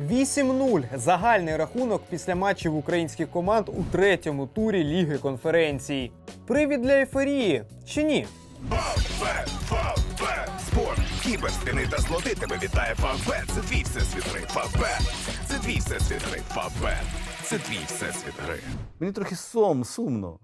8-0 загальний рахунок після матчів українських команд у третьому турі Ліги конференцій. Привід для ейфорії чи ні? Спорт, кіберспіни та злоти тебе вітає Фавбет. Це твій всесвіт гри. Фавбет. Це твій всесвіт гри. Фавбет. Це твій всесвіт гри. Мені трохи сум, сумно.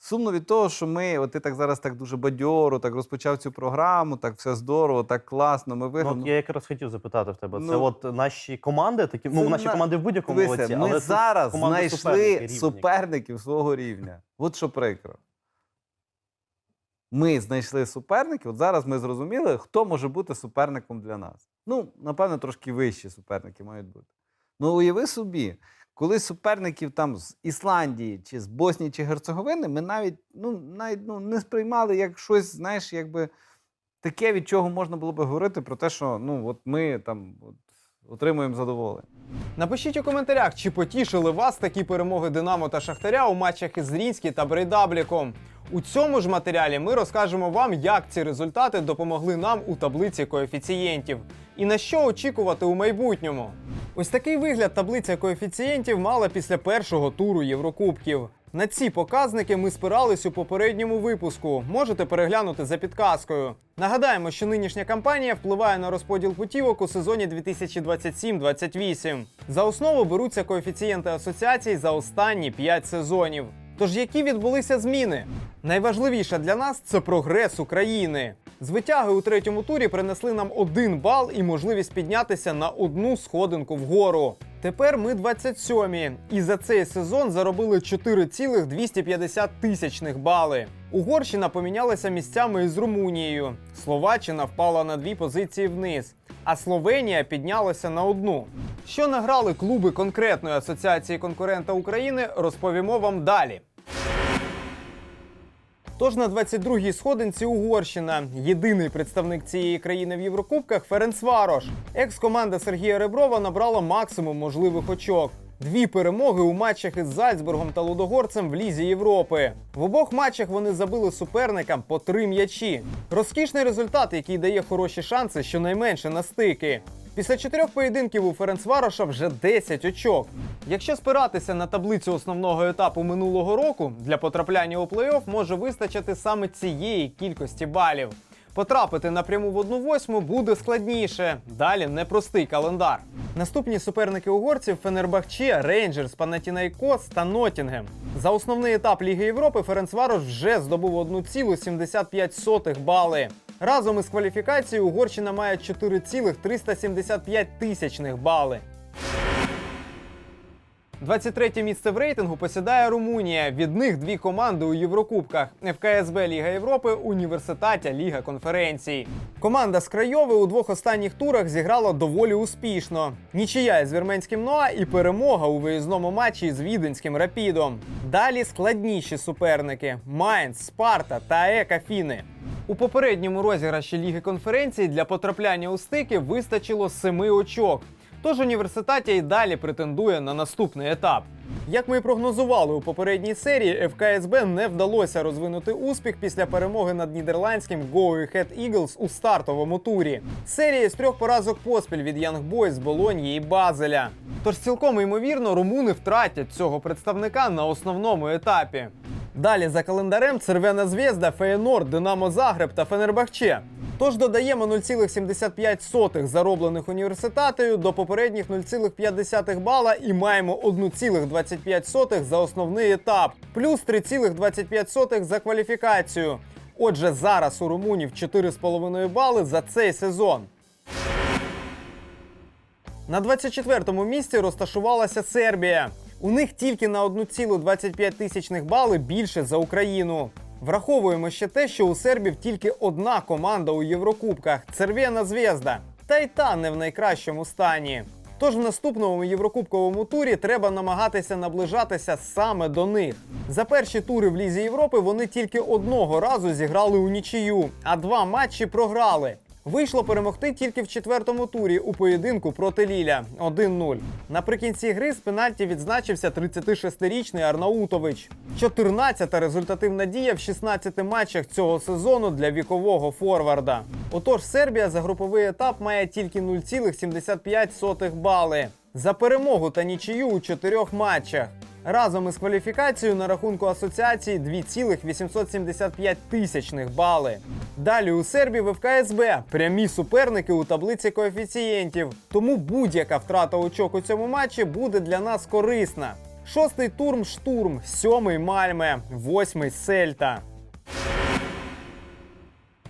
Сумно від того, що ми, от ти так зараз так дуже бадьоро, так розпочав цю програму, так все здорово, так класно. Ми Ну, виграли. от я якраз хотів запитати в тебе. Це Ну, от наші команди, такі ну наші на- команди в будь-якому році, ми але зараз знайшли рівні. суперників свого рівня. От що прикро. Ми знайшли суперників. От зараз ми зрозуміли, хто може бути суперником для нас. Ну, напевно, трошки вищі суперники мають бути. Ну, уяви собі, коли суперників там з Ісландії чи з Боснії чи Герцеговини, ми навіть, ну, навіть ну, не сприймали як щось, знаєш, якби таке, від чого можна було би говорити про те, що ну, от ми там от, отримуємо задоволення. Напишіть у коментарях, чи потішили вас такі перемоги Динамо та Шахтаря у матчах із Зрінський та Брейдабліком. У цьому ж матеріалі ми розкажемо вам, як ці результати допомогли нам у таблиці коефіцієнтів і на що очікувати у майбутньому. Ось такий вигляд таблиця коефіцієнтів мала після першого туру Єврокубків. На ці показники ми спирались у попередньому випуску. Можете переглянути за підказкою. Нагадаємо, що нинішня кампанія впливає на розподіл путівок у сезоні 2027-28. За основу беруться коефіцієнти асоціацій за останні 5 сезонів. Тож які відбулися зміни? Найважливіше для нас це прогрес України. Звитяги у третьому турі принесли нам один бал і можливість піднятися на одну сходинку вгору. Тепер ми 27-мі, і за цей сезон заробили 4,250 тисячних бали. Угорщина помінялася місцями із Румунією. Словаччина впала на дві позиції вниз, а Словенія піднялася на одну. Що награли клуби конкретної асоціації конкурента України, розповімо вам далі. Тож на 22-й сходинці Угорщина. Єдиний представник цієї країни в Єврокубках Ференцварош. Екс-команда Сергія Реброва набрала максимум можливих очок. Дві перемоги у матчах із Зальцбургом та Лудогорцем в Лізі Європи. В обох матчах вони забили суперникам по три м'ячі. Розкішний результат, який дає хороші шанси щонайменше на стики. Після чотирьох поєдинків у Ференцвароша вже 10 очок. Якщо спиратися на таблицю основного етапу минулого року, для потрапляння у плей-офф може вистачити саме цієї кількості балів. Потрапити напряму в одну восьму буде складніше. Далі непростий календар. Наступні суперники угорців Фенербахче, Рейнджерс, Панатінайкос та Нотінгем. За основний етап Ліги Європи Ференцварош вже здобув 1,75 бали. Разом із кваліфікацією Угорщина має 4,375 тисячних бали. 23 місце в рейтингу посідає Румунія. Від них дві команди у Єврокубках: ФКСБ Ліга Європи, Університаття Ліга конференцій. Команда з Крайови у двох останніх турах зіграла доволі успішно. Нічия із вірменським Ноа і перемога у виїзному матчі з віденським Рапідом. Далі складніші суперники: Майнц, Спарта та Ека Фіни. У попередньому розіграші Ліги конференцій для потрапляння у стики вистачило семи очок. Тож університаття і далі претендує на наступний етап. Як ми і прогнозували у попередній серії, ФКСБ не вдалося розвинути успіх після перемоги над нідерландським Go Ahead Eagles у стартовому турі. Серія з трьох поразок поспіль від Young Boys, Болоньї і Базеля. Тож цілком ймовірно, румуни втратять цього представника на основному етапі. Далі за календарем Цервена Звєзда, Феєнорд, Динамо Загреб та Фенербахче. Тож додаємо 0,75 зароблених університатою до попередніх 0,5 бала і маємо 1,25 за основний етап, плюс 3,25 за кваліфікацію. Отже, зараз у румунів 4,5 бали за цей сезон. На 24-му місці розташувалася Сербія. У них тільки на 1,25 тисячних бали більше за Україну. Враховуємо ще те, що у сербів тільки одна команда у Єврокубках Цервена Звєзда. Та й та не в найкращому стані. Тож в наступному єврокубковому турі треба намагатися наближатися саме до них. За перші тури в Лізі Європи вони тільки одного разу зіграли у нічию, а два матчі програли. Вийшло перемогти тільки в четвертому турі у поєдинку проти Ліля 1-0. Наприкінці гри з пенальті відзначився 36-річний Арнаутович. 14-та результативна дія в 16 матчах цього сезону для вікового форварда. Отож, Сербія за груповий етап має тільки 0,75 бали за перемогу та нічию у чотирьох матчах. Разом із кваліфікацією на рахунку асоціації 2,875 тисячних бали. Далі у Сербії в ФКСБ прямі суперники у таблиці коефіцієнтів. Тому будь-яка втрата очок у цьому матчі буде для нас корисна. Шостий турм штурм, сьомий Мальме, восьмий Сельта.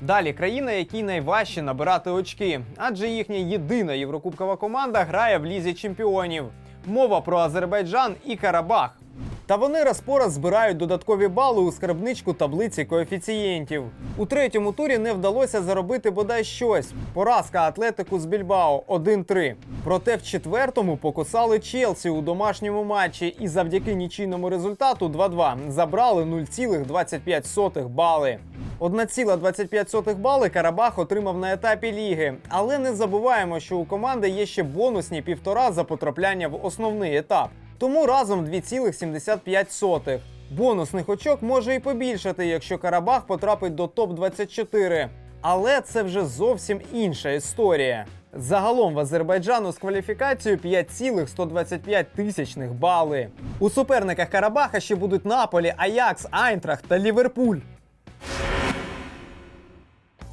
Далі країна, якій найважче набирати очки, адже їхня єдина єврокубкова команда грає в лізі чемпіонів. Мова про Азербайджан і Карабах. Та вони раз по раз збирають додаткові бали у скарбничку таблиці коефіцієнтів. У третьому турі не вдалося заробити бодай щось. Поразка Атлетику з Більбао 1-3. Проте в четвертому покусали Челсі у домашньому матчі і завдяки нічийному результату 2-2 забрали 0,25 бали. 1,25 бали Карабах отримав на етапі ліги. Але не забуваємо, що у команди є ще бонусні півтора за потрапляння в основний етап. Тому разом 2,75. Бонусних очок може і побільшати, якщо Карабах потрапить до топ-24. Але це вже зовсім інша історія. Загалом в Азербайджану з кваліфікацією 5,125 тисячних бали. У суперниках Карабаха ще будуть Наполі, Аякс, Айнтрахт та Ліверпуль.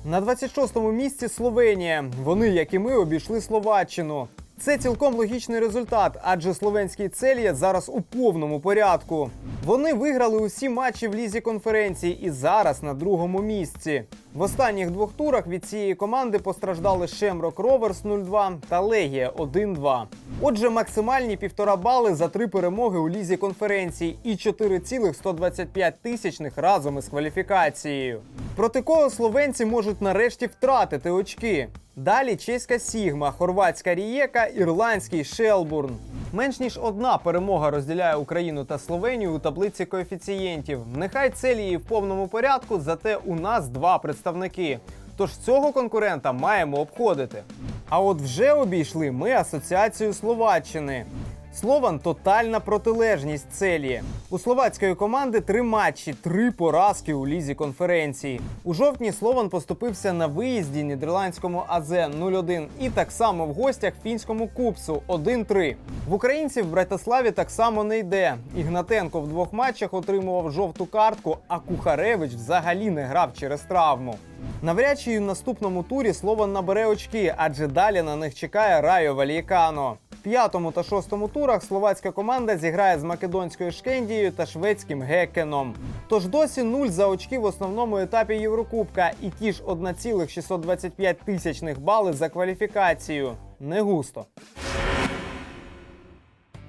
На 26-му місці Словенія. Вони, як і ми, обійшли Словаччину. Це цілком логічний результат, адже словенський Цельє зараз у повному порядку. Вони виграли усі матчі в лізі конференції і зараз на другому місці. В останніх двох турах від цієї команди постраждали Шемрок Роверс 0-2 та Легія 1-2. Отже, максимальні півтора бали за три перемоги у лізі конференції і 4,125 тисячних разом із кваліфікацією. Проти кого словенці можуть нарешті втратити очки? Далі чеська Сігма, хорватська Рієка, ірландський Шелбурн. Менш ніж одна перемога розділяє Україну та Словенію у таблиці коефіцієнтів. Нехай целії в повному порядку, зате у нас два представники. Тож цього конкурента маємо обходити. А от вже обійшли ми асоціацію Словаччини. Слован тотальна протилежність целі. У словацької команди три матчі, три поразки у лізі конференції. У жовтні Слован поступився на виїзді нідерландському АЗ 0-1 і так само в гостях фінському купсу 1-3. В українців в Братиславі так само не йде. Ігнатенко в двох матчах отримував жовту картку, а Кухаревич взагалі не грав через травму. Навряд чи в наступному турі Слован набере очки, адже далі на них чекає Райо Вальєкано. П'ятому та шостому турах словацька команда зіграє з македонською Шкендією та шведським гекеном. Тож досі нуль за очки в основному етапі Єврокубка і ті ж 1,625 тисячних бали за кваліфікацію. Не густо.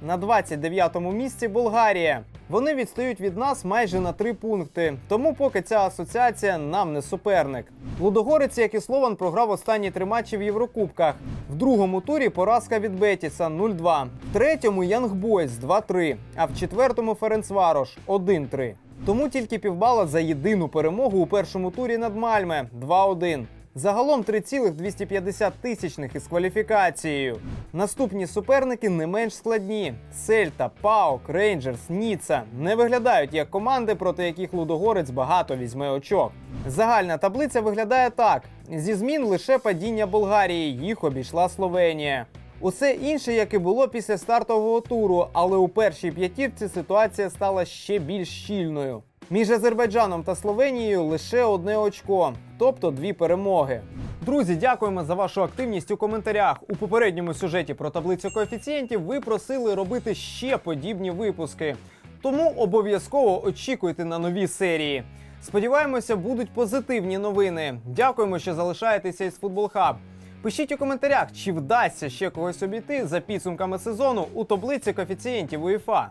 На 29-му місці Болгарія. Вони відстають від нас майже на три пункти. Тому поки ця асоціація нам не суперник. Лудогорець, як і Слован, програв останні три матчі в Єврокубках. В другому турі поразка від Бетіса 0-2. В третьому Янгбойс 2-3, а в четвертому Ференцварош 1-3. Тому тільки півбала за єдину перемогу у першому турі над Мальме 2-1. Загалом 3,250 тисячних із кваліфікацією. Наступні суперники не менш складні: Сельта, Паук, Рейнджерс, Ніца не виглядають як команди, проти яких Лудогорець багато візьме очок. Загальна таблиця виглядає так: зі змін лише падіння Болгарії, їх обійшла Словенія. Усе інше, як і було після стартового туру, але у першій п'ятірці ситуація стала ще більш щільною. Між Азербайджаном та Словенією лише одне очко, тобто дві перемоги. Друзі, дякуємо за вашу активність у коментарях. У попередньому сюжеті про таблицю коефіцієнтів ви просили робити ще подібні випуски. Тому обов'язково очікуйте на нові серії. Сподіваємося, будуть позитивні новини. Дякуємо, що залишаєтеся із Футбол Хаб. Пишіть у коментарях, чи вдасться ще когось обійти за підсумками сезону у таблиці коефіцієнтів УЄФА.